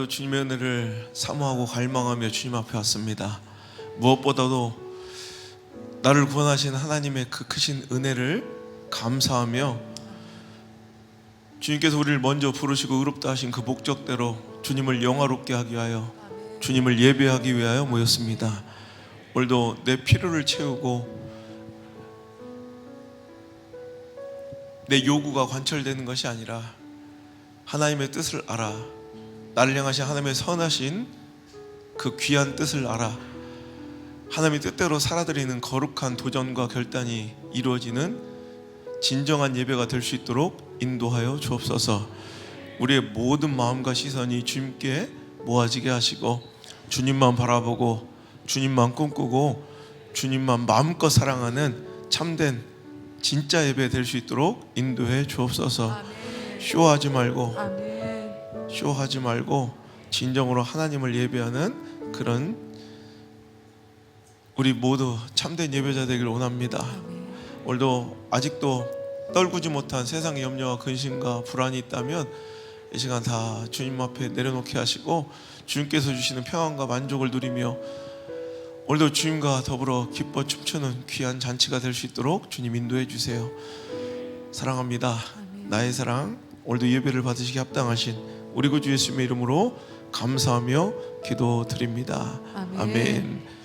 오늘도 주님의 은혜를 사모하고 갈망하며 주님 앞에 왔습니다. 무엇보다도 나를 구원하신 하나님의 그 크신 은혜를 감사하며 주님께서 우리를 먼저 부르시고 의롭다 하신 그 목적대로 주님을 영화롭게 하기 위하여 주님을 예배하기 위하여 모였습니다. 오늘도 내 필요를 채우고 내 요구가 관철되는 것이 아니라 하나님의 뜻을 알아 나를 향하신 하나님의 선하신 그 귀한 뜻을 알아 하나님의 뜻대로 살아드리는 거룩한 도전과 결단이 이루어지는 진정한 예배가 될 수 있도록 인도하여 주옵소서. 우리의 모든 마음과 시선이 주님께 모아지게 하시고 주님만 바라보고 주님만 꿈꾸고 주님만 마음껏 사랑하는 참된 진짜 예배 될 수 있도록 인도해 주옵소서. 쇼하지 말고. 쇼하지 말고 진정으로 하나님을 예배하는 그런 우리 모두 참된 예배자 되길 원합니다. 오늘도 아직도 떨구지 못한 세상의 염려와 근심과 불안이 있다면 이 시간 다 주님 앞에 내려놓게 하시고 주님께서 주시는 평안과 만족을 누리며 오늘도 주님과 더불어 기뻐 춤추는 귀한 잔치가 될 수 있도록 주님 인도해 주세요. 사랑합니다. 나의 사랑 오늘도 예배를 받으시기 합당하신 우리 구주 예수님의 이름으로 감사하며 기도드립니다. 아멘. 아멘.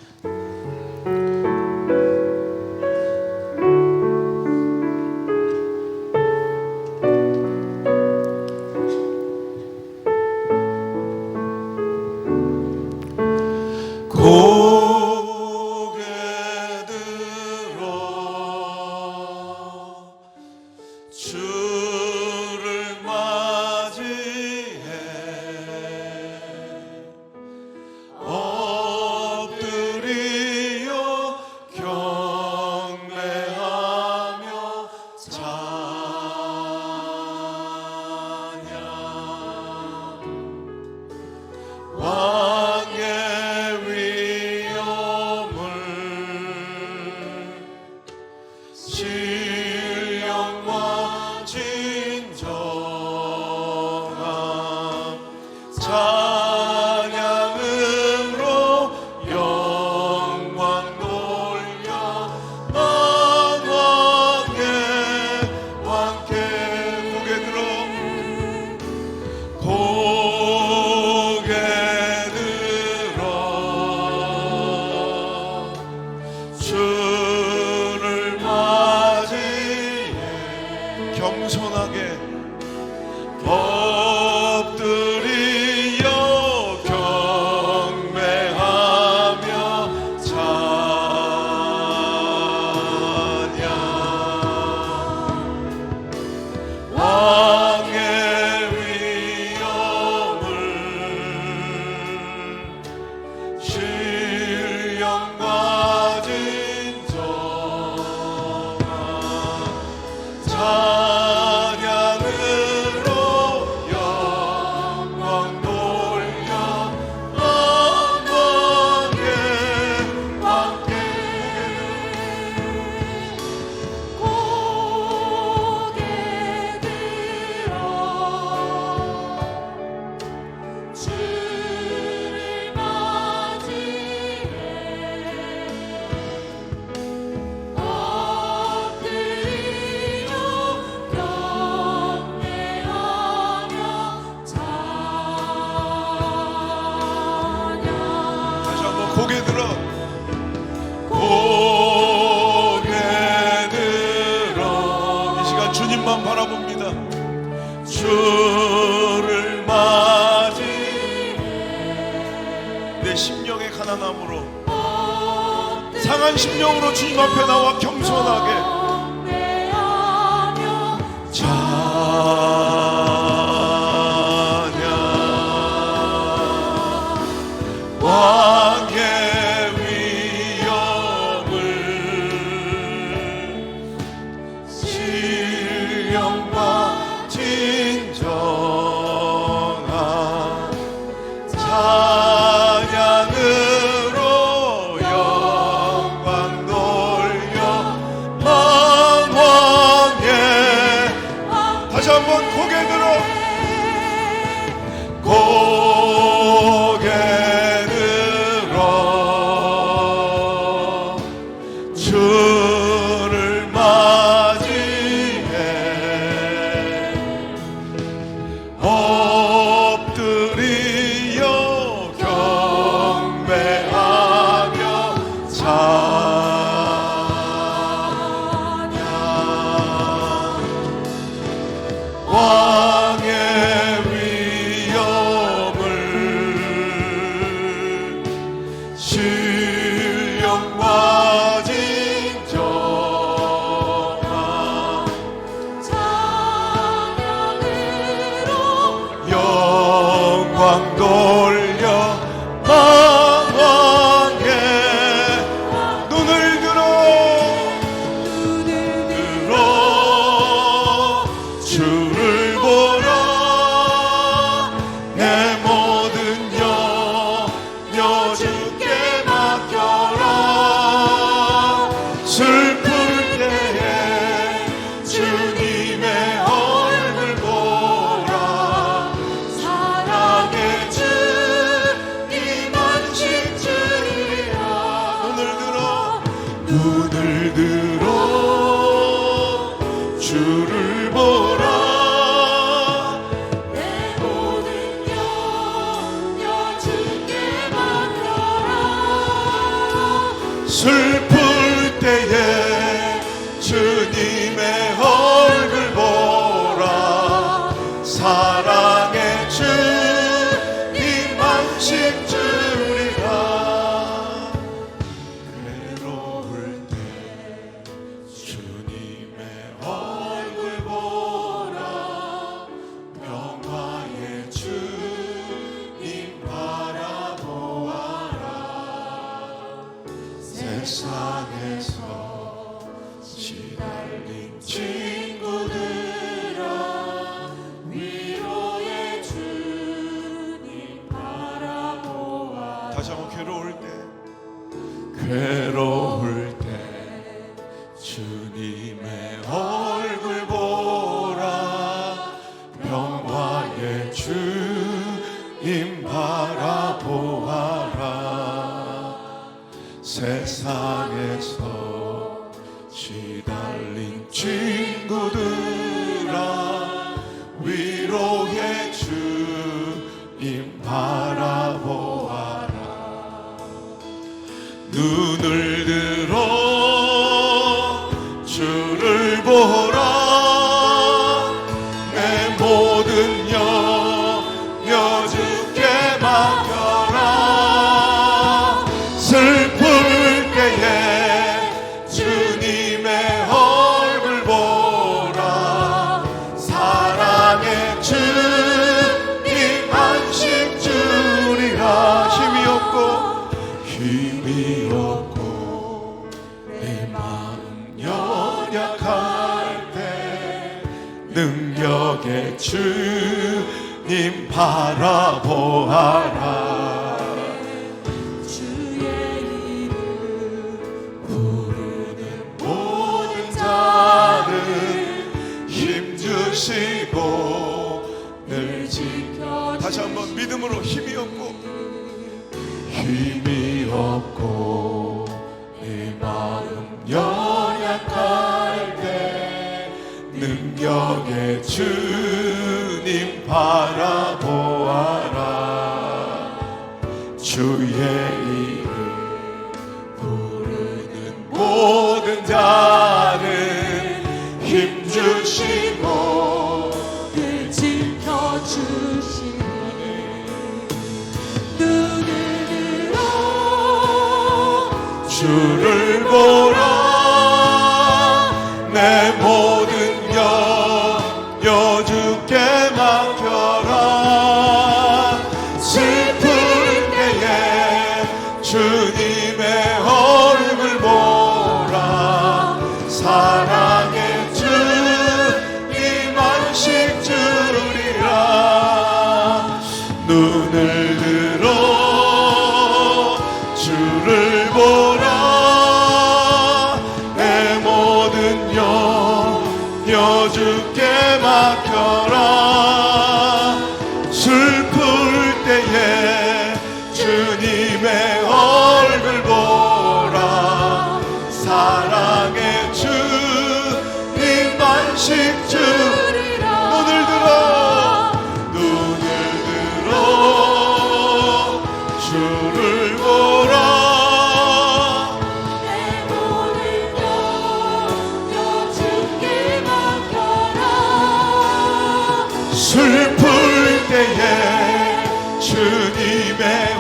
상한 심령으로 주님 앞에 나와 겸손하게. 진정한 찬 to 아버지 괴로울 때. 괴로울 님 바라보아라. 주의 이름 부르는 모든 자를 힘주시고 늘 지켜 다시 한번 믿음으로 힘이 없고 힘이 없고 내 마음 연약할 때 능력의 주 주님 바라보아라. 주의 주님의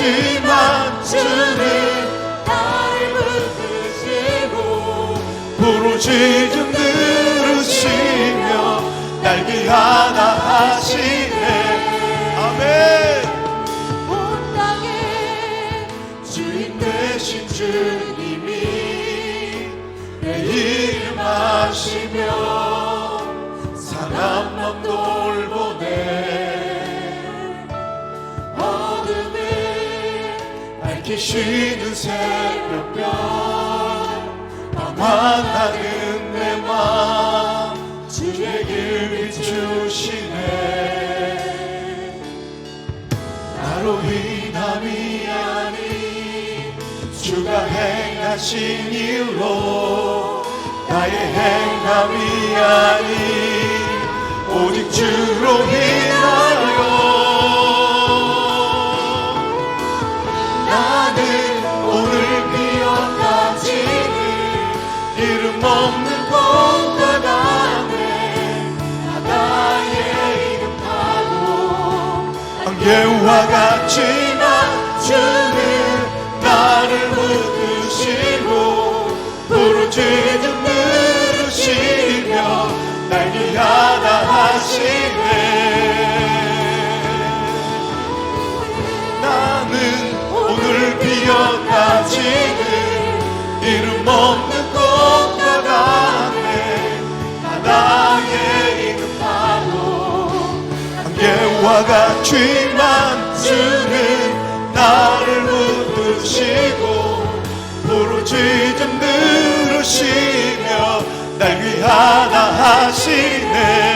같지만 주는 나를 붙드시고 부르짖음 들으시며 날개 하나 하시네. 아멘. 온 땅에 주인 되신 주님이 내 이름 하시며 사람 맘 돌보 밝히시는 새벽별 방황하는 내맘 주의 길 비추시네. 나로 인함이 아니 주가 행하신 일로 나의 행함이 아니 오직 주로 인하여 나는 오늘 비어가지는 이름 없는 곳과 가네 바다에 이름 파도 안개와 같지만 주는 나를 붙드시고 부르짖음 들으시며 날개 하나 하시네 비어가지는 이름 없는 꽃과 같네. 바다에 파도 안개와 같지만 주는 나를 붙드시고 부르짖음 들으시며 날 위하다 하시네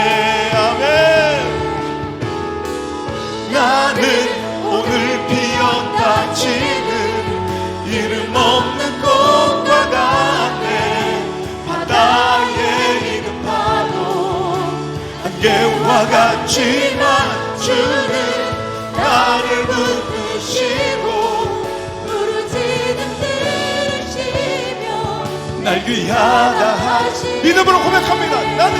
같지만 주는 나를 붙드시고 부르짖음 들으시며 날 귀하다 하시 믿음으로 고백합니다. 나는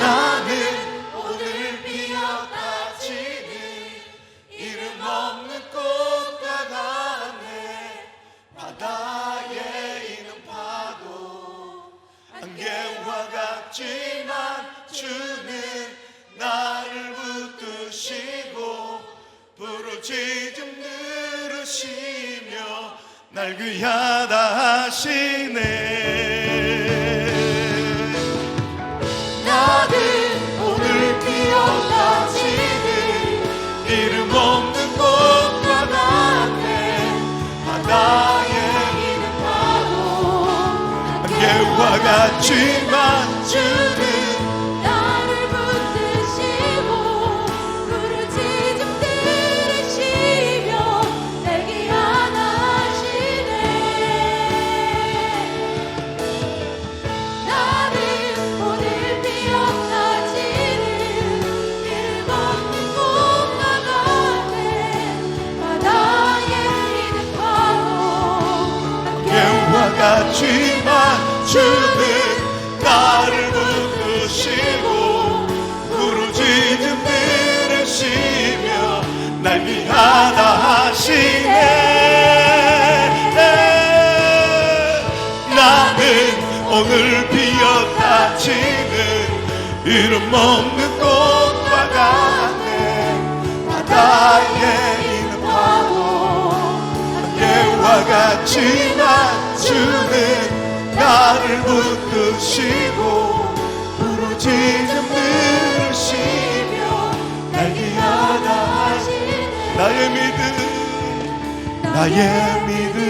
나 안개와 같지만 주는 나를 붙드시고 부르짖음 들으시며 날 귀하다 하시네 낮지만 주는 나를 붙드시고 부르짖음 들으시며 날 기안하시네. 나를 오늘 피어나지는 길을 걷는 꿈과 같은 바다에 흐리는 파도 개와 같지만 주 주시네 나는 오늘 비었다 지는 이름 먹는 꽃과 같네 바다에 있는 파도 예와 같이 난 주는 나를 붙드시고 부르짖음 들으시며 날 기하다 하시네 나의 믿음 나의 믿음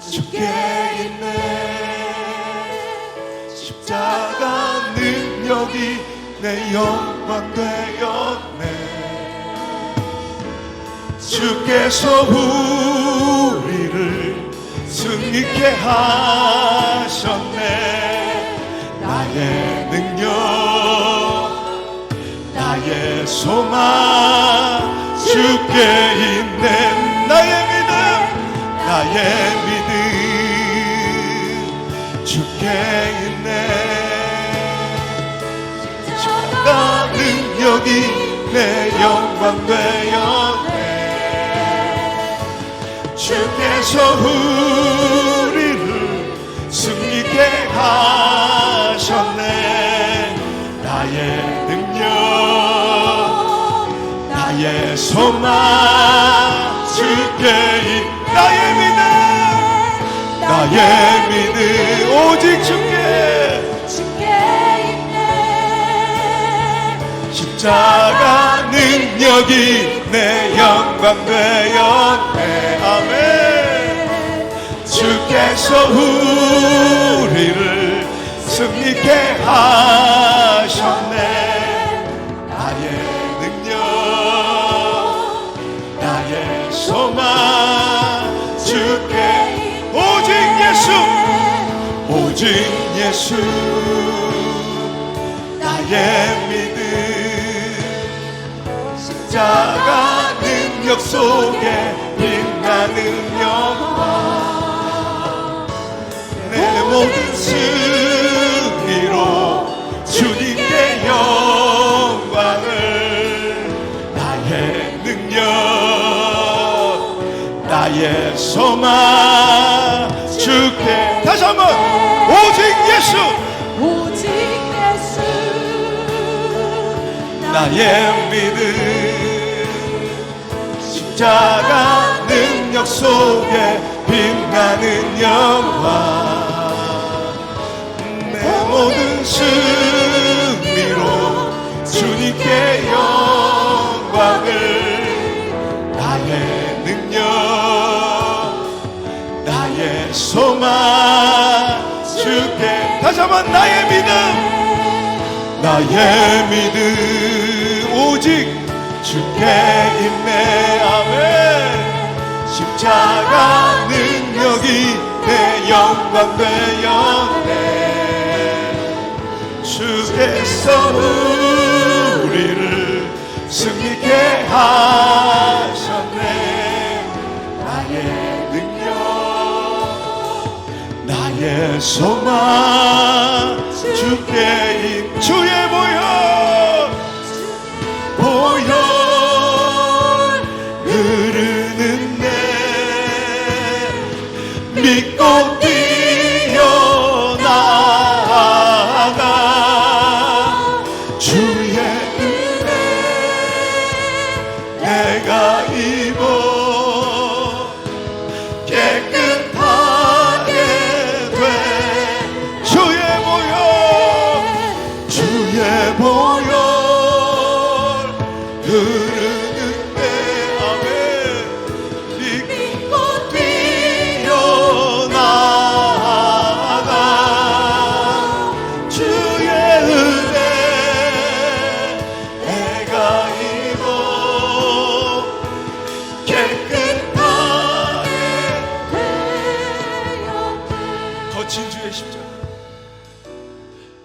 주께 있네. 십자가 능력이 내 영광 되었네. 주께서 우리를 승리케 하셨네. 나의 능력 나의 소망 주께 있네. 나의 믿음 나의 믿음. 주께 있네. 십자가 능력이 내 영광 되었네. 주께서 우리를 승리케 하 소망 주께 있 나의 믿음 나의 믿음 오직 주께. 주께 있네. 십자가 능력이 내 영광 되었네. 아멘. 주께서 우리를 승리케 하셨네 예수 나의 믿음. 십자가 능력 속에 빛나는 영광 내 모든 승리로 주님께 영광을 나의 능력 나의 소망 주께 예수 오직 예수 나의 믿음 십자가 능력 속에 빛나는 영광 내 모든 승리로 주님께 영광을 한번 나의 믿음 나의 믿음 오직 주께 아멘. 십자가 능력이 내 영광 되었네. 주께서 우리를 승리케 하셨 소망 주께 임 주의 보혈 보혈 흐르는 내 믿고 거친 주의 십자가.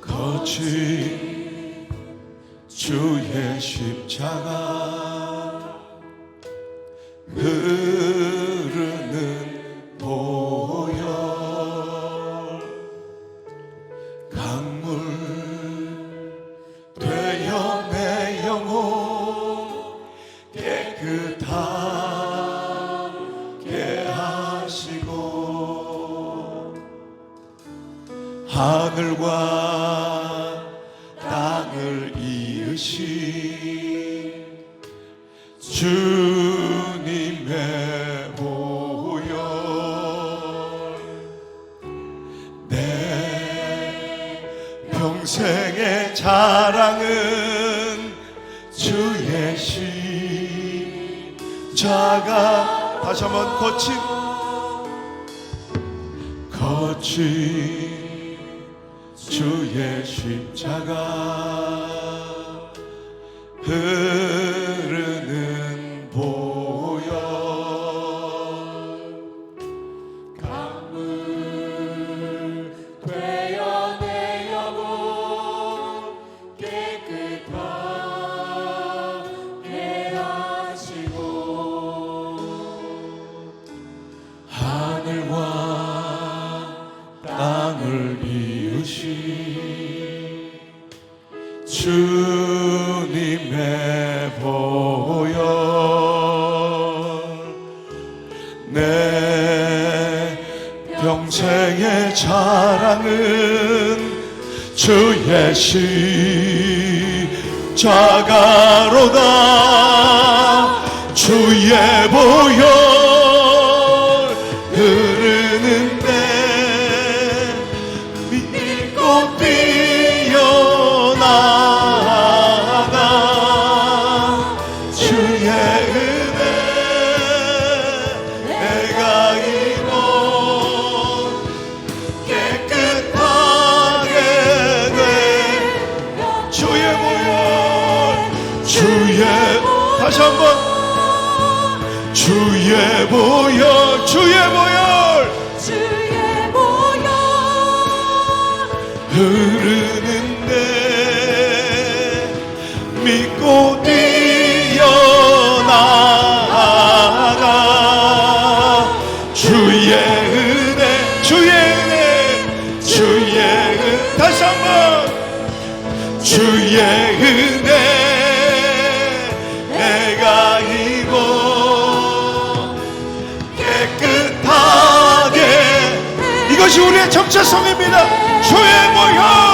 거친 주의 십자가. 흐 평생의 자랑은 주의 십자가 다시 한번 거친 거친 주의 십자가 흐 자랑은 주의 십자가로다. 주의 보혈 정체성입니다. 주의 보혈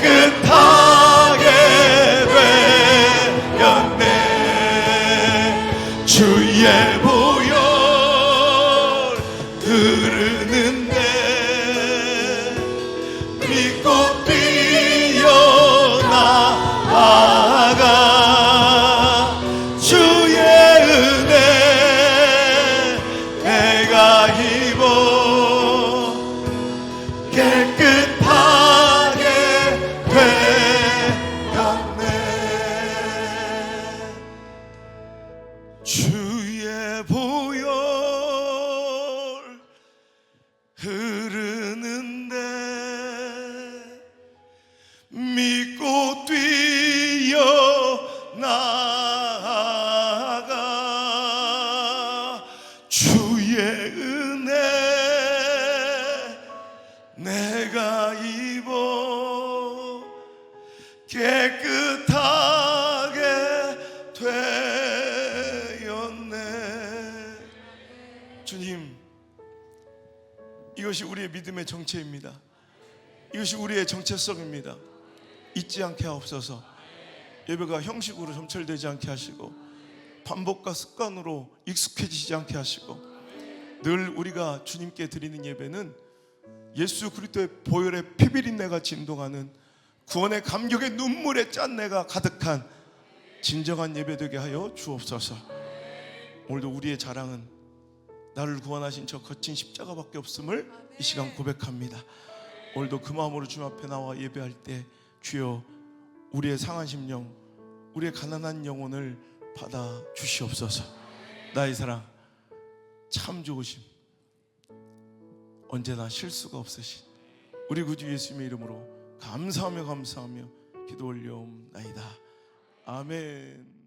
깨끗하게 되었네. 주의 보혈 흐르는데 믿고 뛰어나가 깨끗 믿음의 정체입니다. 이것이 우리의 정체성입니다. 잊지 않게 하옵소서. 예배가 형식으로 점철되지 않게 하시고 반복과 습관으로 익숙해지지 않게 하시고 늘 우리가 주님께 드리는 예배는 예수 그리스도의 보혈의 피비린내가 진동하는 구원의 감격의 눈물의 짠내가 가득한 진정한 예배 되게 하여 주옵소서. 오늘도 우리의 자랑은 나를 구원하신 저 거친 십자가밖에 없음을 이 시간 고백합니다. 오늘도 그 마음으로 주님 앞에 나와 예배할 때 주여 우리의 상한 심령, 우리의 가난한 영혼을 받아 주시옵소서. 나의 사랑 참 좋으심. 언제나 실수가 없으신 우리 구주 예수님의 이름으로 감사하며 감사하며 기도 올려옵나이다. 아멘.